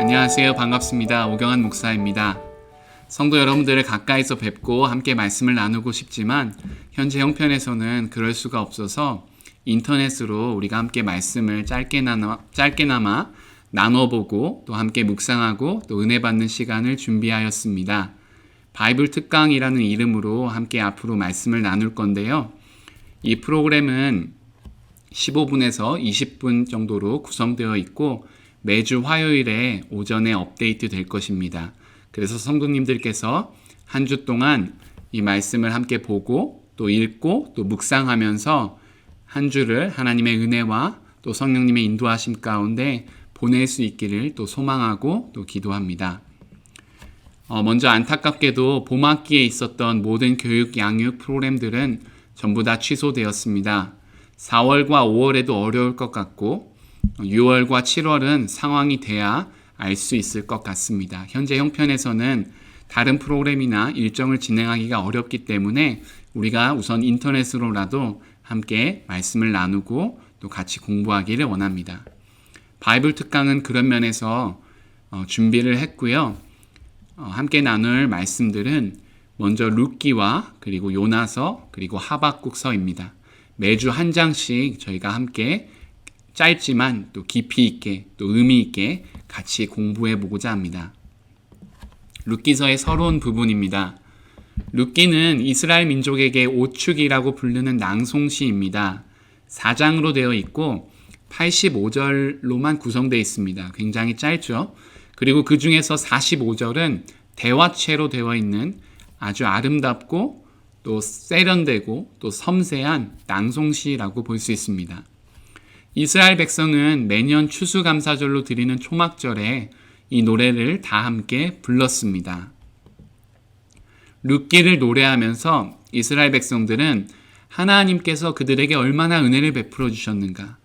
안녕하세요. 반갑습니다. 오경환 목사입니다. 성도 여러분들을 가까이서 뵙고 함께 말씀을 나누고 싶지만 현재 형편에서는 그럴 수가 없어서 인터넷으로 우리가 함께 말씀을 짧게나마, 짧게나마 나눠보고 또 함께 묵상하고 또 은혜 받는 시간을 준비하였습니다. 바이블 특강이라는 이름으로 함께 앞으로 말씀을 나눌 건데요. 이 프로그램은 15분에서 20분 정도로 구성되어 있고 매주 화요일에 오전에 업데이트 될 것입니다. 그래서 성도님들께서 한 주 동안 이 말씀을 함께 보고 또 읽고 또 묵상하면서 한 주를 하나님의 은혜와 또 성령님의 인도하심 가운데 보낼 수 있기를 또 소망하고 또 기도합니다. 어, 먼저 안타깝게도 봄학기에 있었던 모든 교육 양육 프로그램들은 전부 다 취소되었습니다. 4월과 5월에도 어려울 것 같고 6월과 7월은 상황이 돼야 알 수 있을 것 같습니다. 현재 형편에서는 다른 프로그램이나 일정을 진행하기가 어렵기 때문에 우리가 우선 인터넷으로라도 함께 말씀을 나누고 또 같이 공부하기를 원합니다. 바이블 특강은 그런 면에서 어, 준비를 했고요. 어, 함께 나눌 말씀들은 먼저 룻기와 그리고 요나서 그리고 하박국서입니다. 매주 한 장씩 저희가 함께 짧지만 또 깊이 있게 또 의미 있게 같이 공부해 보고자 합니다. 룻기서의 서론 부분입니다. 룻기는 이스라엘 민족에게 오축이라고 부르는 낭송시입니다. 4장으로 되어 있고 85절로만 구성되어 있습니다. 굉장히 짧죠. 그리고 그 중에서 45절은 대화체로 되어 있는 아주 아름답고 또 세련되고 또 섬세한 낭송시라고 볼 수 있습니다. 이스라엘 백성은 매년 추수감사절로 드리는 초막절에 이 노래를 다 함께 불렀습니다. 룻기를 노래하면서 이스라엘 백성들은 하나님께서 그들에게 얼마나 은혜를 베풀어 주셨는가,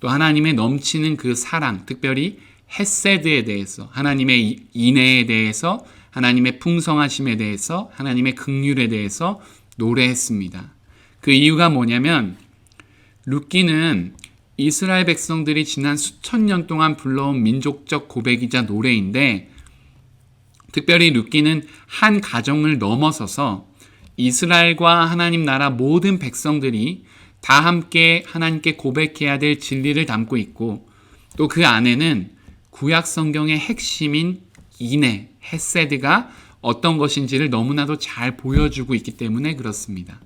또 하나님의 넘치는 그 사랑, 특별히 햇세드에 대해서, 하나님의 인애에 대해서, 하나님의 풍성하심에 대해서, 하나님의 극률에 대해서 노래했습니다. 그 이유가 뭐냐면 룻기는 이스라엘 백성들이 지난 수천 년 동안 불러온 민족적 고백이자 노래인데 특별히 룻기는 한 가정을 넘어서서 이스라엘과 하나님 나라 모든 백성들이 다 함께 하나님께 고백해야 될 진리를 담고 있고 또 그 안에는 구약 성경의 핵심인 인애, 헤세드가 어떤 것인지를 너무나도 잘 보여주고 있기 때문에 그렇습니다.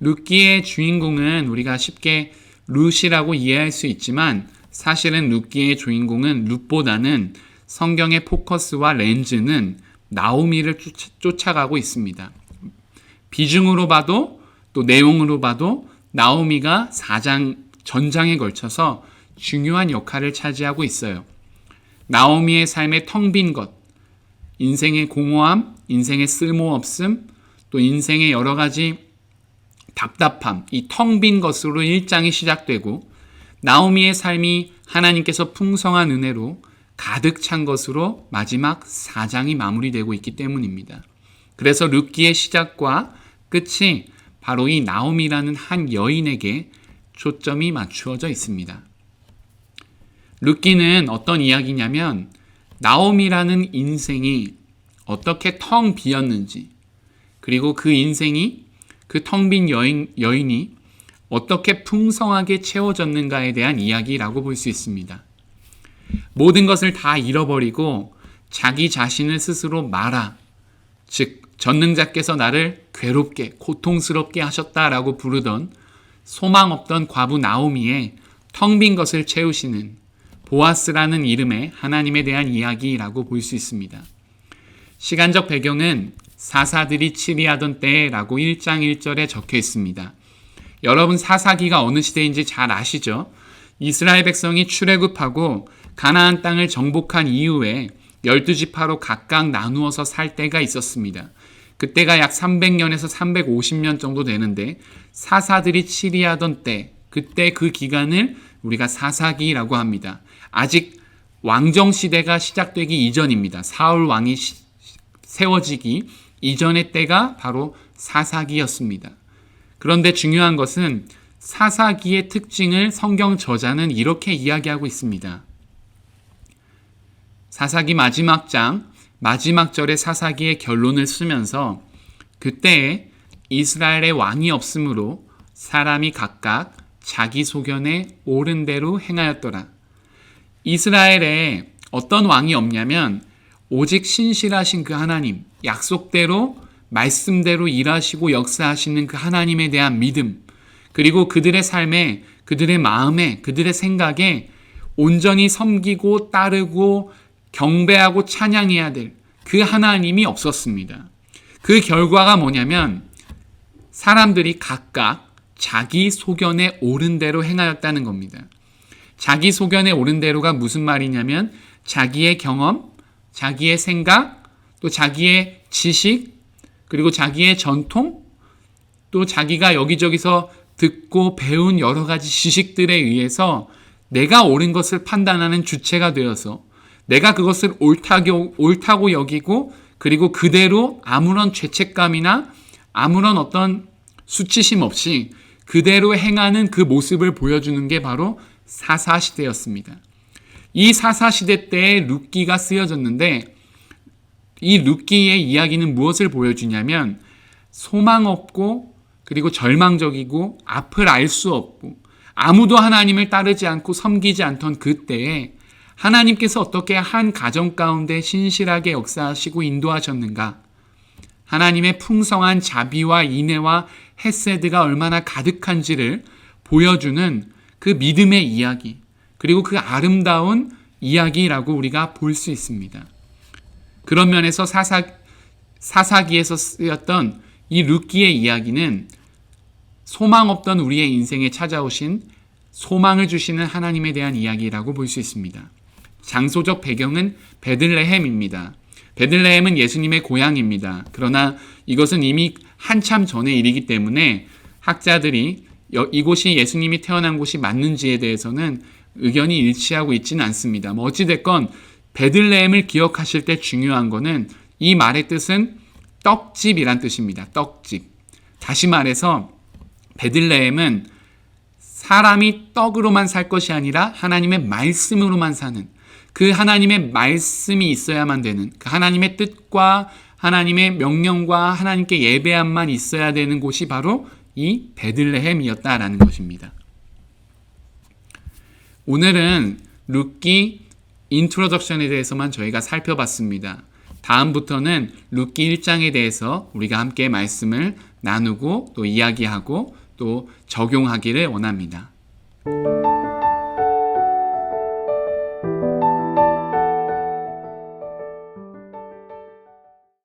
룻기의 주인공은 우리가 쉽게 룻이라고 이해할 수 있지만 사실은 룻기의 주인공은 룻보다는 성경의 포커스와 렌즈는 나오미를 쫓아, 가고 있습니다. 비중으로 봐도 또 내용으로 봐도 나오미가 4장 전장에 걸쳐서 중요한 역할을 차지하고 있어요. 나오미의 삶의 텅 빈 것, 인생의 공허함, 인생의 쓸모없음, 또 인생의 여러 가지 답답함, 이 텅 빈 것으로 1장이 시작되고 나오미의 삶이 하나님께서 풍성한 은혜로 가득 찬 것으로 마지막 4장이 마무리되고 있기 때문입니다. 그래서 룻기의 시작과 끝이 바로 이 나옴이라는 한 여인에게 초점이 맞추어져 있습니다. 룻기는 어떤 이야기냐면 나옴이라는 인생이 어떻게 텅 비었는지 그리고 그 인생이 그 텅 빈 여인, 여인이 어떻게 풍성하게 채워졌는가에 대한 이야기라고 볼 수 있습니다. 모든 것을 다 잃어버리고 자기 자신을 스스로 말아. 즉, 전능자께서 나를 괴롭게, 고통스럽게 하셨다라고 부르던 소망 없던 과부 나오미의 텅 빈 것을 채우시는 보아스라는 이름의 하나님에 대한 이야기라고 볼 수 있습니다. 시간적 배경은 사사들이 치리하던 때라고 1장 1절에 적혀 있습니다. 여러분 사사기가 어느 시대인지 잘 아시죠? 이스라엘 백성이 출애굽하고 가나안 땅을 정복한 이후에 열두 지파로 각각 나누어서 살 때가 있었습니다. 그때가 약 300년에서 350년 정도 되는데 사사들이 치리하던 때 그때 그 기간을 우리가 사사기라고 합니다. 아직 왕정 시대가 시작되기 이전입니다. 사울 왕이 시, 세워지기 이전의 때가 바로 사사기였습니다. 그런데 중요한 것은 사사기의 특징을 성경 저자는 이렇게 이야기하고 있습니다. 사사기 마지막 장, 마지막 절의 사사기의 결론을 쓰면서 그때에 이스라엘의 왕이 없으므로 사람이 각각 자기 소견에 옳은 대로 행하였더라. 이스라엘에 어떤 왕이 없냐면 오직 신실하신 그 하나님, 약속대로 말씀대로 일하시고 역사하시는 그 하나님에 대한 믿음, 그리고 그들의 삶에, 그들의 마음에, 그들의 생각에 온전히 섬기고 따르고 경배하고 찬양해야 될 그 하나님이 없었습니다. 그 결과가 뭐냐면 사람들이 각각 자기 소견에 옳은 대로 행하였다는 겁니다. 자기 소견에 옳은 대로가 무슨 말이냐면 자기의 경험, 자기의 생각, 또 자기의 지식, 그리고 자기의 전통, 또 자기가 여기저기서 듣고 배운 여러 가지 지식들에 의해서 내가 옳은 것을 판단하는 주체가 되어서 내가 그것을 옳다고, 옳다고 여기고 그리고 그대로 아무런 죄책감이나 아무런 어떤 수치심 없이 그대로 행하는 그 모습을 보여주는 게 바로 사사시대였습니다. 이 사사시대 때에 룻기가 쓰여졌는데 이 룻기의 이야기는 무엇을 보여주냐면 소망 없고 그리고 절망적이고 앞을 알 수 없고 아무도 하나님을 따르지 않고 섬기지 않던 그때에 하나님께서 어떻게 한 가정 가운데 신실하게 역사하시고 인도하셨는가? 하나님의 풍성한 자비와 인애와 헤세드가 얼마나 가득한지를 보여주는 그 믿음의 이야기, 그리고 그 아름다운 이야기라고 우리가 볼 수 있습니다. 그런 면에서 사사, 사사기에서 쓰였던 이 룻기의 이야기는 소망 없던 우리의 인생에 찾아오신 소망을 주시는 하나님에 대한 이야기라고 볼 수 있습니다. 장소적 배경은 베들레헴입니다. 베들레헴은 예수님의 고향입니다. 그러나 이것은 이미 한참 전의 일이기 때문에 학자들이 이곳이 예수님이 태어난 곳이 맞는지에 대해서는 의견이 일치하고 있지는 않습니다. 뭐 어찌됐건 베들레헴을 기억하실 때 중요한 것은 이 말의 뜻은 떡집이란 뜻입니다. 떡집. 다시 말해서 베들레헴은 사람이 떡으로만 살 것이 아니라 하나님의 말씀으로만 사는 그 하나님의 말씀이 있어야만 되는 그 하나님의 뜻과 하나님의 명령과 하나님께 예배함만 있어야 되는 곳이 바로 이 베들레헴이었다라는 것입니다. 오늘은 룻기 인트로덕션에 대해서만 저희가 살펴봤습니다. 다음부터는 룻기 1장에 대해서 우리가 함께 말씀을 나누고 또 이야기하고 또 적용하기를 원합니다.